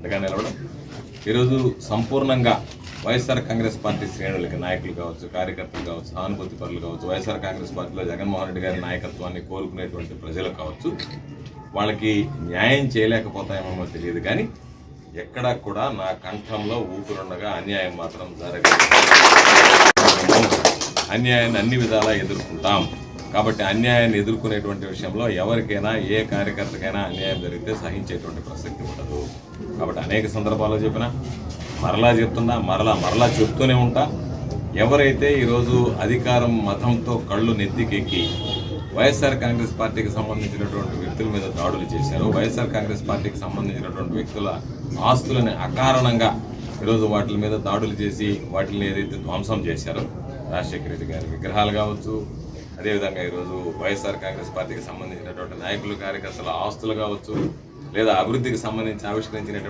అండగా నిలవడం. ఈరోజు సంపూర్ణంగా వైఎస్ఆర్ కాంగ్రెస్ పార్టీ శ్రేణులకి నాయకులు కావచ్చు కార్యకర్తలు కావచ్చు సానుభూతి పరులు కావచ్చు వైఎస్ఆర్ కాంగ్రెస్ పార్టీలో జగన్మోహన్ రెడ్డి గారి నాయకత్వాన్ని కోరుకునేటువంటి ప్రజలు కావచ్చు వాళ్ళకి న్యాయం చేయలేకపోతాయేమో తెలియదు కానీ ఎక్కడా కూడా నా కంఠంలో ఊపిరుండగా అన్యాయం మాత్రం జరగదు. అన్యాయాన్ని అన్ని విధాలా ఎదుర్కొంటాం. కాబట్టి అన్యాయాన్ని ఎదుర్కొనేటువంటి విషయంలో ఎవరికైనా ఏ కార్యకర్తకైనా అన్యాయం జరిగితే సహించేటువంటి ప్రసక్తి ఉండదు. కాబట్టి అనేక సందర్భాల్లో చెప్పిన మరలా చెప్తున్నా మరలా మరలా చెప్తూనే ఉంటా. ఎవరైతే ఈరోజు అధికారం మతంతో కళ్ళు నెత్తికెక్కి వైఎస్ఆర్ కాంగ్రెస్ పార్టీకి సంబంధించినటువంటి వ్యక్తుల మీద దాడులు చేశారు వైఎస్ఆర్ కాంగ్రెస్ పార్టీకి సంబంధించినటువంటి వ్యక్తుల ఆస్తులని అకారణంగా ఈరోజు వాటి మీద దాడులు చేసి వాటిని ఏదైతే ధ్వంసం చేశారో రాజశేఖర రెడ్డి గారి విగ్రహాలు కావచ్చు అదేవిధంగా ఈరోజు వైఎస్ఆర్ కాంగ్రెస్ పార్టీకి సంబంధించినటువంటి నాయకులు కార్యకర్తల ఆస్తులు కావచ్చు లేదా అభివృద్ధికి సంబంధించి ఆవిష్కరించినటువంటి